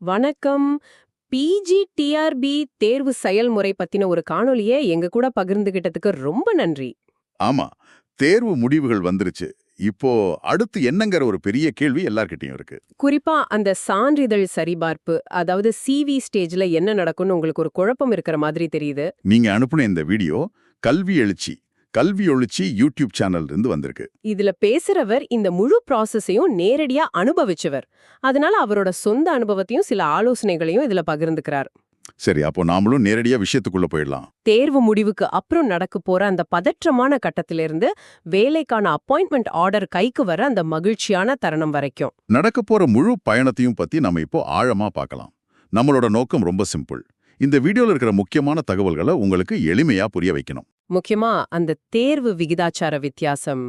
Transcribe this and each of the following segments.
வணக்கம். PG TRP தேர்வு செயல்முறை பத்தின ஒரு காணொளியை எங்க கூட பகிர்ந்துகிட்டதுக்கு ரொம்ப நன்றி. ஆமா தேர்வு முடிவுகள் வந்துருச்சு. இப்போ அடுத்து என்னங்கிற ஒரு பெரிய கேள்வி எல்லார்கிட்டயும் இருக்கு. குறிப்பா அந்த சான்றிதழ் சரிபார்ப்பு அதாவது சிவி ஸ்டேஜ்ல என்ன நடக்கும்னு உங்களுக்கு ஒரு குழப்பம் இருக்கிற மாதிரி தெரியுது. நீங்க அனுப்புன இந்த வீடியோ கல்வி எழுச்சி கல்வி எழுச்சி யூடியூப் சேனல் இருந்து வந்திருக்கு. இதுல பேசுறவர் இந்த முழு ப்ராசஸையும் நேரடியா அனுபவிச்சவர். அதனால அவரோட சொந்த அனுபவத்தையும் சில ஆலோசனைகளையும் இதுல பகிர்ந்துக்கிறார். சரி அப்போ நாமளும் நேரடியா விஷயத்துக்குள்ள போயிடலாம். தேர்வு முடிவுக்கு அப்புறம் நடக்க போற அந்த பதற்றமான கட்டத்திலிருந்து வேலைக்கான அப்பாயின்மெண்ட் ஆர்டர் கைக்கு வர அந்த மகிழ்ச்சியான தருணம் வரைக்கும். நடக்க போற முழு பயணத்தையும் பத்தி நம்ம இப்போ ஆழமா பார்க்கலாம். நம்மளோட நோக்கம் ரொம்ப சிம்பிள். இந்த வீடியோல இருக்கிற முக்கியமான தகவல்களை உங்களுக்கு எளிமையா புரிய வைக்கணும். முக்கியமா அந்த தேர்வு விகிதாச்சார வித்தியாசம்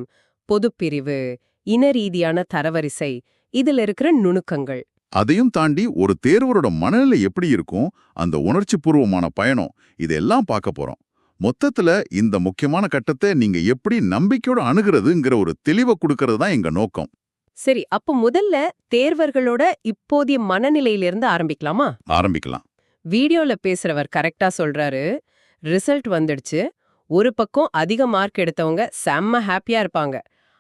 பொதுப்பிரிவு இன ரீதியான தரவரிசை இதுல இருக்கிற நுணுக்கங்கள். அதையும் தாண்டி ஒரு தேர்வரோட மனநிலை எப்படி இருக்கும் அந்த உணர்ச்சி பூர்வமான பயணம் இதெல்லாம் பார்க்க போறோம். மொத்தத்துல இந்த முக்கியமான கட்டத்தை நீங்க எப்படி நம்பிக்கையோட அணுகிறதுங்கிற ஒரு தெளிவை கொடுக்கறது தான் எங்க நோக்கம். சரி அப்ப முதல்ல தேர்வர்களோட இப்போதைய மனநிலையிலிருந்து ஆரம்பிக்கலாமா? ஆரம்பிக்கலாம். வீடியோல பேசுறவர் கரெக்டா சொல்றாரு ரிசல்ட் வந்துடுச்சு ஒரு பக்கம் அதிக மார்க் எடுத்தவங்க செம்ம ஹாப்பியா இருப்பாங்க.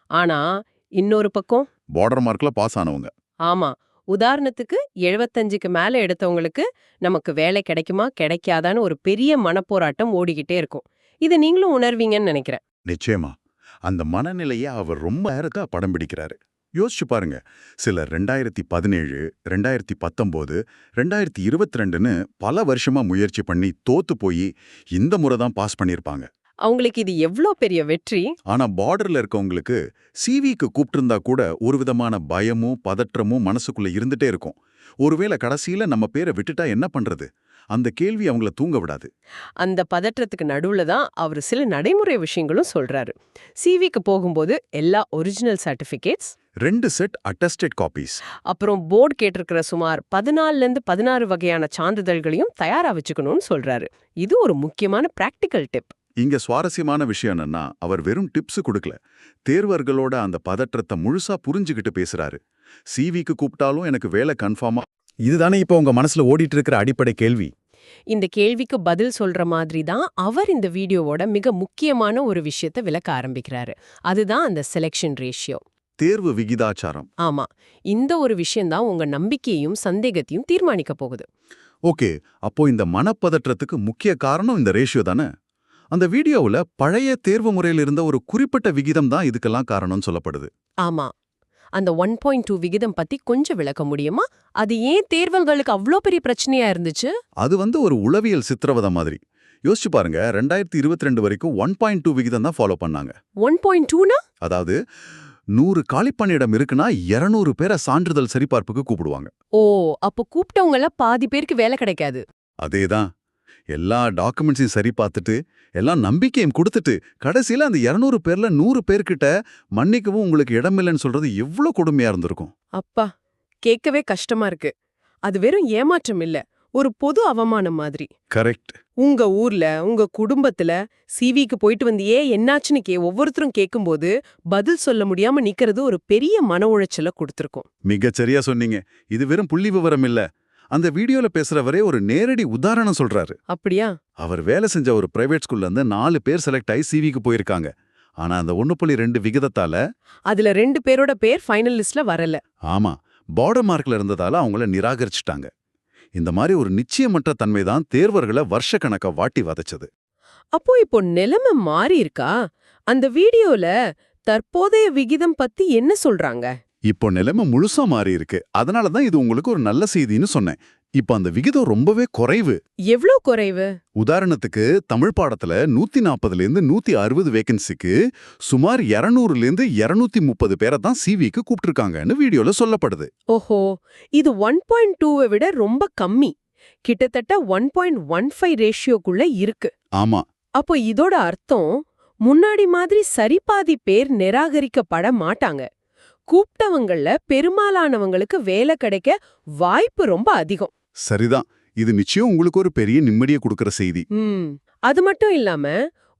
ஆனா இன்னொரு பக்கம் பார்டர் மார்க்ல பாஸ் ஆனவங்க. ஆமா. உதாரணத்துக்கு எழுபத்தஞ்சுக்கு மேல எடுத்தவங்களுக்கு நமக்கு வேலை கிடைக்குமா கிடைக்காதான்னு ஒரு பெரிய மனப்போராட்டம் ஓடிக்கிட்டே இருக்கும். இதை நீங்களும் உணர்வீங்கன்னு நினைக்கிறேன். நிச்சயமா. அந்த மனநிலையை அவர் ரொம்ப நேரத்தா படம் பிடிக்கிறாரு. யோசிச்சு பாருங்க. சிலர் ரெண்டாயிரத்தி பதினேழு ரெண்டாயிரத்தி பத்தொம்போது ரெண்டாயிரத்தி இருபத்தி ரெண்டுன்னு பல வருஷமா முயற்சி பண்ணி தோத்து போய் இந்த முறை தான் பாஸ் பண்ணியிருப்பாங்க அவங்களுக்கு இது எவ்ளோ பெரிய வெற்றி? ஆனா பார்டர்ல இருக்கவங்களுக்கு சிவிக்கு கூப்பிட்டிருந்தா கூட ஒரு விதமான பயமும் பதற்றமும் மனசுக்குள்ள இருந்துட்டே இருக்கும். ஒருவேளை கடைசியில நம்ம பேரை விட்டுட்டா என்ன பண்றது? அந்த கேள்வி அவங்கள தூங்க விடாது. அந்த பதற்றத்துக்கு நடுவுல தான் அவர் சில நடைமுறை விஷயங்களும் சொல்றாரு. சிவிக்கு போகும்போது எல்லா ஒரிஜினல் சர்டிபிகேட்ஸ் ரெண்டு செட் அட்டஸ்டட் காப்பீஸ் அப்புறம் போர்டு கேட்டிருக்கிற சுமார் பதினாலுல இருந்து பதினாறு வகையான சான்றிதழ்களையும் தயாரா வச்சுக்கணும்னு சொல்றாரு. இது ஒரு முக்கியமான பிராக்டிக்கல் டிப் இங்க சுவாரஸ்யமான விஷயம் என்னன்னா அவர் வெறும் டிப்ஸ் கொடுக்கல. தேர்வர்களோட அந்த பதற்றத்தை முழுசா புரிஞ்சுகிட்டு பேசுறாரு. சிவிக்கு கூப்பிட்டாலும் எனக்கு வேலை கன்ஃபார்மா இதுதானே இப்போ உங்க மனசுல ஓடிட்டு இருக்கிற அடிப்படை கேள்வி? இந்த கேள்விக்கு பதில் சொல்ற மாதிரி தான் அவர் இந்த வீடியோவோட மிக முக்கியமான ஒரு விஷயத்தை விளக்க ஆரம்பிக்கிறாரு. அதுதான் அந்த செலெக்ஷன் ரேஷியோ தேர்வு விகிதாச்சாரம். ஆமா. இந்த ஒரு விஷயம்தான் உங்க நம்பிக்கையையும் சந்தேகத்தையும் தீர்மானிக்க போகுது. ஓகே. அப்போ இந்த மனப்பதற்றத்துக்கு முக்கிய காரணம் இந்த ரேஷியோ தானே? அந்த வீடியோவுல பழைய தேர்வு முறையில் இருந்த ஒரு குறிப்பிட்ட விகிதம் தான் இதுக்கெல்லாம் காரணம்னு சொல்லப்படுது. ஆமா. அந்த ஒன் பாயிண்ட் டூ விகிதம் பத்தி கொஞ்சம் விளக்க முடியுமா? அது ஏன் தேர்வுகளுக்கு அவ்ளோ பெரிய பிரச்சனையா இருந்துச்சு? அது வந்து ஒரு உளவியல் சித்திரவதை மாதிரி. யோசிச்சு பாருங்க ரெண்டாயிரத்தி இருபத்தி ரெண்டு வரைக்கும் ஒன் பாயிண்ட் டூ விகிதம் தான் ஃபாலோ பண்ணாங்க. ஒன் பாயிண்ட் டூனா? அதாவது நூறு காலிப்பணியிடம் இருக்குன்னா இருநூறு பேரை சான்றிதழ் சரிபார்ப்புக்கு கூப்பிடுவாங்க. ஓ அப்போ கூப்பிட்டவங்கள பாதி பேருக்கு வேலை கிடைக்காது. அதேதான். எல்லா டாக்குமெண்ட்ஸையும் சரி பார்த்துட்டு எல்லாம் நம்பிக்கையும் கொடுத்துட்டு கடைசியில அந்த இருநூறு பேர்ல நூறு பேர்கிட்ட மன்னிக்கவும் உங்களுக்கு இடமில்லைன்னு சொல்றது எவ்வளவு கொடுமையா இருந்திருக்கும். அப்பா கேட்கவே கஷ்டமா இருக்கு. அது வெறும் ஏமாற்றம் இல்ல ஒரு பொது அவமானம் மாதிரி. கரெக்ட். உங்க ஊர்ல உங்க குடும்பத்துல சிவிக்கு போயிட்டு வந்தியே என்னாச்சுன்னு கே ஒவ்வொருத்தரும் கேட்கும்போது பதில் சொல்ல முடியாம நிக்கிறது ஒரு பெரிய மன உளைச்சல கொடுத்துருக்கும். மிகச்சரியா சொன்னீங்க. இது வெறும் புள்ளி விவரம் இல்ல. அந்த வீடியோல பேசுறவரே ஒரு நேரடி உதாரணம் சொல்றாரு. அப்படியா? அவர் வேலை செஞ்ச ஒரு பிரைவேட் ஸ்கூல்ல இருந்து நாலு பேர் செலக்ட் ஆகி சிவிக்கு போயிருக்காங்க. ஆனா அந்த ஒன்னு புள்ளி ரெண்டு விகிதத்தால அதுல ரெண்டு பேரோட பேர் ஃபைனல் லிஸ்ட்ல வரல. ஆமா பார்டர் மார்க்ல இருந்ததால அவங்கள நிராகரிச்சிட்டாங்க. இந்த மாதிரி ஒரு நிச்சயமற்ற தன்மை தான் தேர்வர்களை வருஷக்கணக்க வாட்டி வதைச்சது. அப்போ இப்போ நிலைமை மாறி இருக்கா அந்த வீடியோல தற்போதைய விகிதம் பத்தி என்ன சொல்றாங்க? இப்போ நிலைமை முழுசா மாறி இருக்கு. அதனால தான் இது உங்களுக்கு ஒரு நல்ல செய்தின்னு சொன்னேன். இப்போ அந்த விகிதம் ரொம்பவே குறைவு. எவ்ளோ குறைவு? உதாரணத்துக்கு தமிழ் பாடத்துல நூத்தி நாற்பதுல இருந்து நூத்தி அறுபது வேகன்சிக்கு சுமார் இருநூறுல இருந்து இருநூத்தி முப்பது பேரை தான் சிவிக்கு கூப்பிட்டிருக்காங்கன்னு வீடியோல சொல்லப்படுது. ஓஹோ இது ஒன் பாயிண்ட் டூவை விட ரொம்ப கம்மி. கிட்டத்தட்ட ஒன் பாயிண்ட் ஒன் ஃபைவ் ரேஷியோக்குள்ள இருக்கு. ஆமா. அப்போ இதோட அர்த்தம் முன்னாடி மாதிரி சரிபாதி பேர் நிராகரிக்கப்பட மாட்டாங்க. கூப்பிட்டவங்கள பெரும்பாலானவங்களுக்கு வேலை கிடைக்க வாய்ப்பு ரொம்ப அதிகம். சரிதான். இது நிச்சயம் உங்களுக்கு ஒரு பெரிய நிம்மதியை கொடுக்கிற செய்தி. அது மட்டும் இல்லாம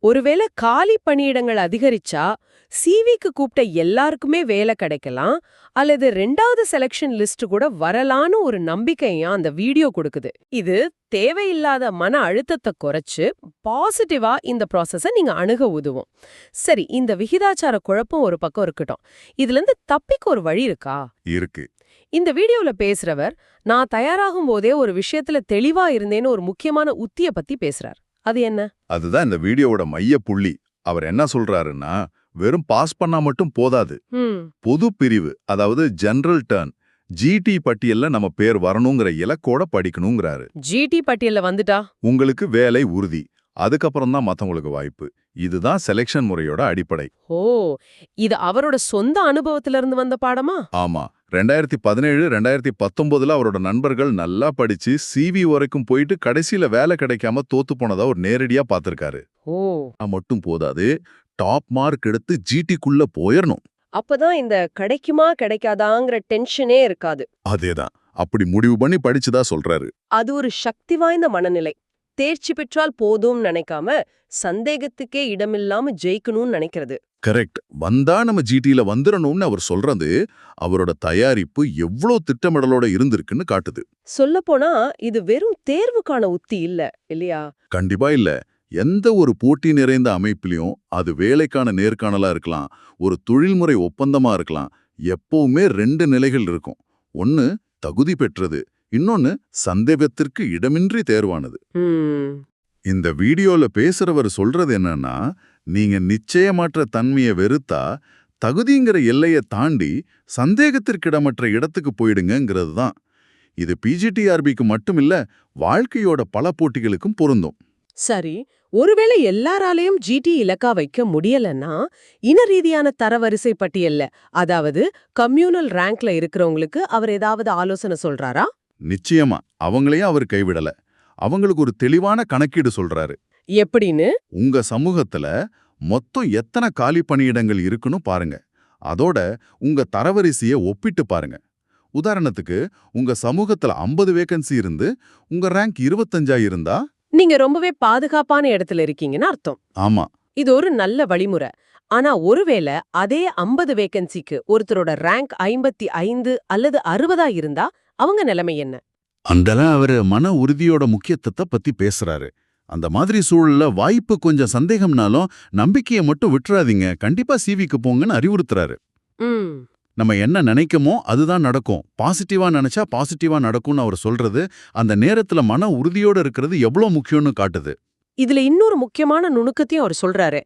ஒருவேளை காலி பணியிடங்கள் அதிகரிச்சா சிவிக்கு கூப்பிட்ட எல்லாருக்குமே வேலை கிடைக்கலாம் அல்லது ரெண்டாவது செலக்ஷன் லிஸ்ட் கூட வரலான்னு ஒரு நம்பிக்கையா அந்த வீடியோ கொடுக்குது. இது தேவையில்லாத மன அழுத்தத்தை குறைச்சு பாசிட்டிவா இந்த ப்ராசஸ நீங்க அணுக உதவும். சரி இந்த விகிதாச்சார குழப்பம் ஒரு பக்கம் இருக்கட்டும். இதுல இருந்து தப்பிக்க ஒரு வழி இருக்கா? இருக்கு. இந்த வீடியோல பேசுறவர் நான் தயாராகும் போதே ஒரு விஷயத்துல தெளிவா இருந்தேன்னு ஒரு முக்கியமான உத்திய பத்தி பேசுறார். அது என்ன? அதுதான் இந்த வீடியோவோட மைய புள்ளி. அவர் என்ன சொல்றாருன்னா வெறும் பாஸ் பண்ணா மட்டும் போதாது. பொது பிரிவு அதாவது ஜெனரல் டர்ன் ஜிடி பட்டியல்ல நம்ம பேர் வரணுங்கிற இலக்கோட படிக்கணுங்கிறாரு. ஜிடி பட்டியல்ல வந்துட்டா? உங்களுக்கு வேலை உறுதி. அதுக்கப்புறம் தான் மத்தவங்களுக்கு வாய்ப்பு. இதுதான் செலெக்ஷன் முறையோட அடிப்படை. ஓ இது அவரோட சொந்த அனுபவத்துல இருந்து வந்த பாடமா? ஆமா. ரெண்டாயிரத்தி பதினேழு ரெண்டாயிரத்தி பத்தொன்பதுல அவரோட நண்பர்கள் நல்லா படிச்சு சிவி வரைக்கும் போயிட்டு கடைசியில வேலை கிடைக்காம தோத்து போனதா ஒரு நேரடியா பார்த்திருக்காரு. ஓ. மட்டும் போதாது டாப் மார்க் எடுத்து ஜிடிக்குள்ள போயிடணும் அப்பதான் இந்த கிடைக்குமா கிடைக்காதாங்கிற டென்ஷனே இருக்காது. அதேதான். அப்படி முடிவு பண்ணி படிச்சுதா சொல்றாரு. அது ஒரு சக்தி வாய்ந்த மனநிலை. தேர்ச்சி பெற்றால் போதும் நினைக்காம சந்தேகத்துக்கே இடமில்லாம ஜெயிக்கணும்னு நினைக்கிறது. கரெக்ட் வந்தா நம்ம ஜிடில வந்துடணும்னு அவர் சொல்றது அவரோட தயாரிப்பு எவ்வளோ திட்டமிடலோட இருந்திருக்குன்னு காட்டுது. சொல்லப்போனா இது வெறும் தேர்வுக்கான உத்தி இல்ல இல்லையா? கண்டிப்பா இல்ல. எந்த ஒரு போட்டி நிறைந்த அமைப்பிலையும் அது வேலைக்கான நேர்காணலா இருக்கலாம் ஒரு தொழில்முறை ஒப்பந்தமா இருக்கலாம் எப்பவுமே ரெண்டு நிலைகள் இருக்கும். ஒன்னு தகுதி பெற்றது இன்னொன்னு சந்தேகத்திற்கு இடமின்றி தேர்வானது. இந்த வீடியோல பேசுறவர் சொல்றது என்னன்னா நீங்க நிச்சயமற்ற தன்மையை வெறுத்தா தகுதிங்கிற எல்லையை தாண்டி சந்தேகத்திற்கிடமற்ற இடத்துக்கு போயிடுங்கிறது தான். இது பிஜிடிஆர்பிக்கு மட்டும் இல்ல வாழ்க்கையோட பல போட்டிகளுக்கும் பொருந்தும். சரி ஒருவேளை எல்லாராலையும் ஜிடி இலக்கா வைக்க முடியலன்னா இன ரீதியான தரவரிசை பட்டியல்ல அதாவது கம்யூனல் ரேங்க்ல இருக்கிறவங்களுக்கு அவர் ஏதாவது ஆலோசனை சொல்றாரா? நிச்சயமா அவங்களையும் அவர் கைவிடல. அவங்களுக்கு ஒரு தெளிவான கணக்கீடு சொல்றாரு. எப்படின்னு? உங்க சமூகத்துல மொத்தம் எத்தனை காலி பணியிடங்கள் இருக்குன்னு பாருங்க. அதோட உங்க தரவரிசையை ஒப்பிட்டு பாருங்க. உதாரணத்துக்கு உங்க சமூகத்துல 50 வேகன்சி இருந்து உங்க ரேங்க் 25 இருந்தா? நீங்க ரொம்பவே பாதுகாப்பான இடத்துல இருக்கீங்கன்னு அர்த்தம். ஆமா. இது ஒரு நல்ல வழிமுறை. ஆனா ஒருவேளை அதே 50 வேகன்சிக்கு ஒருத்தரோட ரேங்க் ஐம்பத்தி ஐந்து அல்லது அறுபதா இருந்தா அவங்க நிலைமை என்ன? அந்தலாம் அவரு மன உறுதியோட முக்கியத்துவத்தை பத்தி பேசுறாரு. அந்த மாதிரி சூழல்ல வாய்ப்பு கொஞ்சம் சந்தேகம்னாலும் நம்பிக்கையை மட்டும் விட்டுறாதீங்க. கண்டிப்பா சிவிக்கு போங்கன்னு அறிவுறுத்துறாரு. நம்ம என்ன நினைக்கமோ அதுதான் நடக்கும். பாசிட்டிவா நினைச்சா பாசிட்டிவா நடக்கும்னு அவர் சொல்றது அந்த நேரத்துல மன உறுதியோட இருக்கிறது எவ்வளவு முக்கியம்னு காட்டுது. இதுல இன்னொரு முக்கியமான நுணுக்கத்தையும் அவர் சொல்றாரு.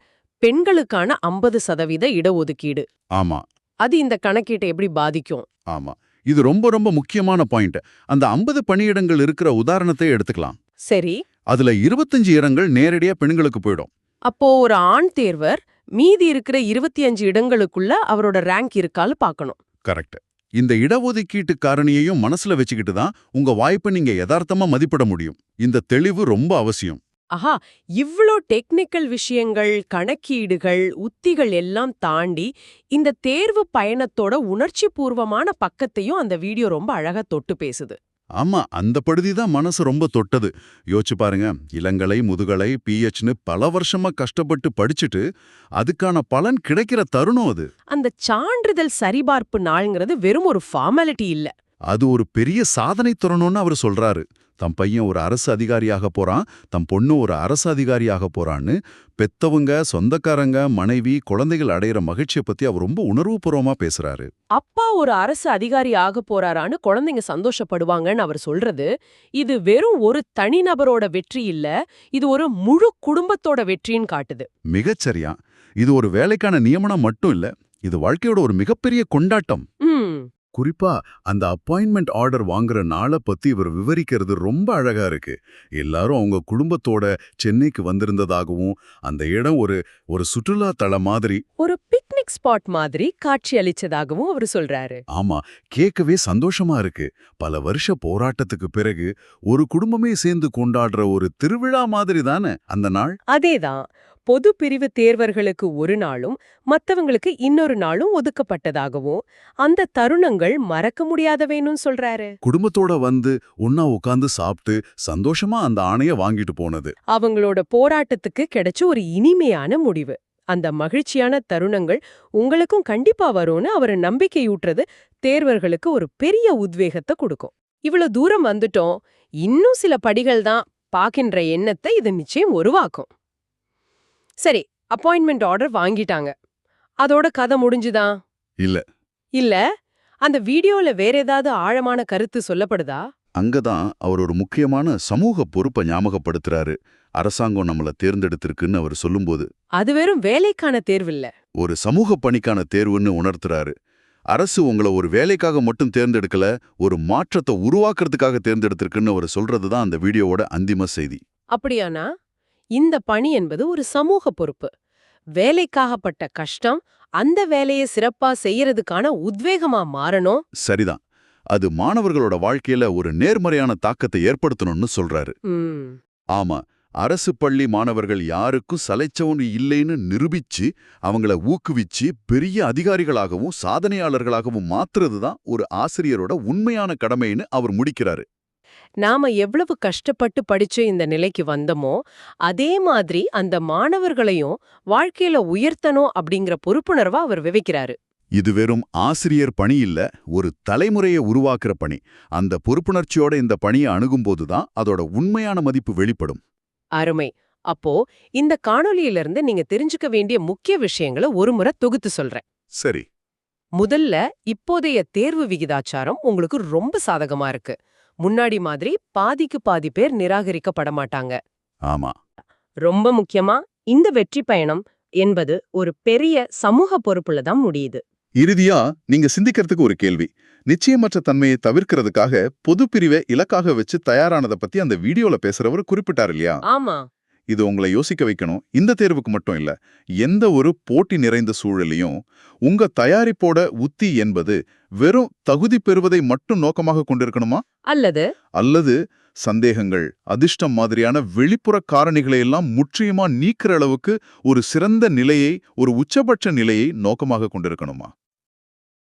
பெண்களுக்கான 50% சதவீத இடஒதுக்கீடு. ஆமா. அது இந்த கணக்கீட்டை எப்படி பாதிக்கும்? ஆமா. இது ரொம்ப ரொம்ப முக்கியமான பாயிண்ட். அந்த 50 பணியிடங்கள் இருக்கிற உதாரணத்தை எடுத்துக்கலாம். சரி. அதுல 25 இடங்கள் நேரடியா பெண்களுக்கு போயிடும். அப்போ ஒரு ஆண் தேர்வர் மீதி இருக்கிற இருபத்தி அஞ்சு இடங்களுக்குள்ள அவரோட ரேங்க் இருக்கான்னு பார்க்கணும். கரெக்ட் இந்த இடஒதுக்கீட்டு காரணியையும் மனசுல வச்சுக்கிட்டு தான் உங்க வாய்ப்பை நீங்க யதார்த்தமா மதிப்பிட முடியும். இந்த தெளிவு ரொம்ப அவசியம். ஆஹா இவ்ளோ டெக்னிக்கல் விஷயங்கள் கணக்கீடுகள் உத்திகள் எல்லாம் தாண்டி இந்த தேர்வு பயணத்தோட உணர்ச்சி பூர்வமான பக்கத்தையும் அந்த வீடியோ ரொம்ப அழகா தொட்டு பேசுது. ஆமா அந்த படுதி தான் மனசு ரொம்ப தொட்டது. யோசிச்சு பாருங்க இளங்கலை முதுகலை பிஹெச்னு பல வருஷமா கஷ்டப்பட்டு படிச்சுட்டு அதுக்கான பலன் கிடைக்கிற தருணம் அது. அந்த சான்றிதழ் சரிபார்ப்பு நாள்ங்கிறது வெறும் ஒரு ஃபார்மாலிட்டி இல்ல. அது ஒரு பெரிய சாதனை தருணம்னு அவர் சொல்றாரு. தம் பையன் ஒரு அரசு அதிகாரியாக போறான் தம் பொண்ணு ஒரு அரசு அதிகாரியாக போறான்னு பெத்தவங்க சொந்தக்காரங்க மனைவி குழந்தைகள் அடையிற மகிழ்ச்சியை பத்தி அவர் ரொம்ப உணர்வுபூர்வமா பேசுறாரு. அப்பா ஒரு அரசு அதிகாரி ஆக போறாரான்னு குழந்தைங்க சந்தோஷப்படுவாங்கன்னு அவர் சொல்றது. இது வெறும் ஒரு தனிநபரோட வெற்றி இல்ல இது ஒரு முழு குடும்பத்தோட வெற்றின்னு காட்டுது. மிகச்சரியா. இது ஒரு வேலைக்கான நியமனம் மட்டும் இல்ல இது வாழ்க்கையோட ஒரு மிகப்பெரிய கொண்டாட்டம். குறிப்பா அந்த அப்பாயின்மெண்ட் ஆர்டர் வாங்குற நாளை பத்தி இவர் விவரிக்கிறது ரொம்ப அழகா இருக்கு. எல்லாரும் அவங்க குடும்பத்தோட சென்னைக்கு வந்திருந்ததாகவும் அந்த இடம் ஒரு ஒரு சுற்றுலா தளம் மாதிரி ஒரு பிக் பிக்னிக் ஸ்பாட் மாதிரி காட்சி அளிச்சதாகவும் அவர் சொல்றாரு. ஆமா கேட்கவே சந்தோஷமா இருக்கு. பல வருஷ போராட்டத்துக்கு பிறகு ஒரு குடும்பமே சேர்ந்து கொண்டாடுற ஒரு திருவிழா மாதிரி தானே அந்த நாள்? அதேதான். பொது பிரிவு தேர்வர்களுக்கு ஒரு நாளும் மத்தவங்களுக்கு இன்னொரு நாளும் ஒதுக்கப்பட்டதாகவும் அந்த தருணங்கள் மறக்க முடியாதவேனும் சொல்றாரு. குடும்பத்தோட வந்து ஒன்னா உட்கார்ந்து சாப்பிட்டு சந்தோஷமா அந்த ஆணைய வாங்கிட்டு போனது. அவங்களோட போராட்டத்துக்கு கிடைச்ச ஒரு இனிமையான முடிவு. அந்த மகிழ்ச்சியான தருணங்கள் உங்களுக்கும் கண்டிப்பா வரும்னு அவர் நம்பிக்கையூட்டுறது தேர்வர்களுக்கு ஒரு பெரிய உத்வேகத்தை கொடுக்கும். இவ்வளவு தூரம் வந்துட்டோம் இன்னும் சில படிகள் தான் பாக்கின்ற எண்ணத்தை இது நிச்சயம் உருவாக்கும். சரி அப்பாயின்மெண்ட் ஆர்டர் வாங்கிட்டாங்க. அதோட கதை முடிஞ்சுதா? இல்ல. இல்ல? அந்த வீடியோல வேற ஏதாவது ஆழமான கருத்து சொல்லப்படுதா? அங்கதான் அவர் ஒரு முக்கியமான சமூக பொறுப்பை ஞாபகப்படுத்துறாரு. அரசாங்கம் நம்மள தேர்ந்தெடுத்திருக்குன்னு அவர் சொல்லும்போது அது வெறும் வேலைக்கான தேர்வில்ல. ஒரு சமூக பணிக்கான தேர்வுன்னு உணர்த்துறாரு. அரசு உங்களை ஒரு வேலைக்காக மட்டும் தேர்ந்தெடுக்கல ஒரு மாற்றத்தை உருவாக்குறதுக்காக தேர்ந்தெடுத்திருக்குன்னு அவர் சொல்றதுதான் அந்த வீடியோவோட அந்திம செய்தி. அப்படியானா? இந்த பணி என்பது ஒரு சமூக பொறுப்பு. வேலைக்காகப்பட்ட கஷ்டம் அந்த வேலையை சிறப்பா செய்யறதுக்கான உத்வேகமா மாறணும்? சரிதான். அது மாணவர்களோட வாழ்க்கையில ஒரு நேர்மறையான தாக்கத்தை ஏற்படுத்தணும்னு சொல்றாரு. ஆமா. அரசு பள்ளி மாணவர்கள் யாருக்கும் சலைச்சவன் இல்லைன்னு நிரூபிச்சு அவங்கள ஊக்குவிச்சு பெரிய அதிகாரிகளாகவும் சாதனையாளர்களாகவும் மாத்துறது தான் ஒரு ஆசிரியரோட உண்மையான கடமைன்னு அவர் முடிக்கிறாரு. நாம எவ்வளவு கஷ்டப்பட்டு படிச்சு இந்த நிலைக்கு வந்தோமோ அதே மாதிரி அந்த மாணவர்களையும் வாழ்க்கையில உயர்த்தணும் அப்படிங்கிற பொறுப்புணர்வா அவர் விவைக்கிறாரு. இது வெறும் ஆசிரியர் பணி இல்ல ஒரு தலைமுறையை உருவாக்குற பணி. அந்த பொறுப்புணர்ச்சியோட இந்த பணியை அணுகும்போது தான் அதோட உண்மையான மதிப்பு வெளிப்படும். அருமை. அப்போ இந்த காணொளியிலிருந்து நீங்க தெரிஞ்சுக்க வேண்டிய முக்கிய விஷயங்களை ஒரு முறை தொகுத்து சொல்றேன். சரி. முதல்ல இப்போதைய தேர்வு விகிதாச்சாரம் உங்களுக்கு ரொம்ப சாதகமா இருக்கு. முன்னாடி மாதிரி பாதிக்கு பாதி பேர் நிராகரிக்கப்பட மாட்டாங்க. ஆமா. ரொம்ப முக்கியமா இந்த வெற்றி பயணம் என்பது ஒரு பெரிய சமூக பொறுப்புல தான் முடியுது. இறுதியா நீங்க சிந்திக்கிறதுக்கு ஒரு கேள்வி. நிச்சயமற்ற தன்மையை தவிர்க்கிறதுக்காக பொது பிரிவை இலக்காக வச்சு தயாரானதை பத்தி அந்த வீடியோல பேசுறவர் குறிப்பிட்டார் இல்லையா? ஆமா. இது உங்களை யோசிக்க வைக்கணும். இந்த தேர்வுக்கு மட்டும் இல்ல எந்த ஒரு போட்டி நிறைந்த சூழலையும் உங்க தயாரிப்போட உத்தி என்பது வெறும் தகுதி பெறுவதை மட்டும் நோக்கமாக கொண்டிருக்கணுமா? அல்லது? அல்லது சந்தேகங்கள் அதிர்ஷ்டம் மாதிரியான வெளிப்புற காரணிகளை எல்லாம் முற்றிலுமா நீக்கிற அளவுக்கு ஒரு சிறந்த நிலையை ஒரு உச்சபட்ச நிலையை நோக்கமாக கொண்டிருக்கணுமா?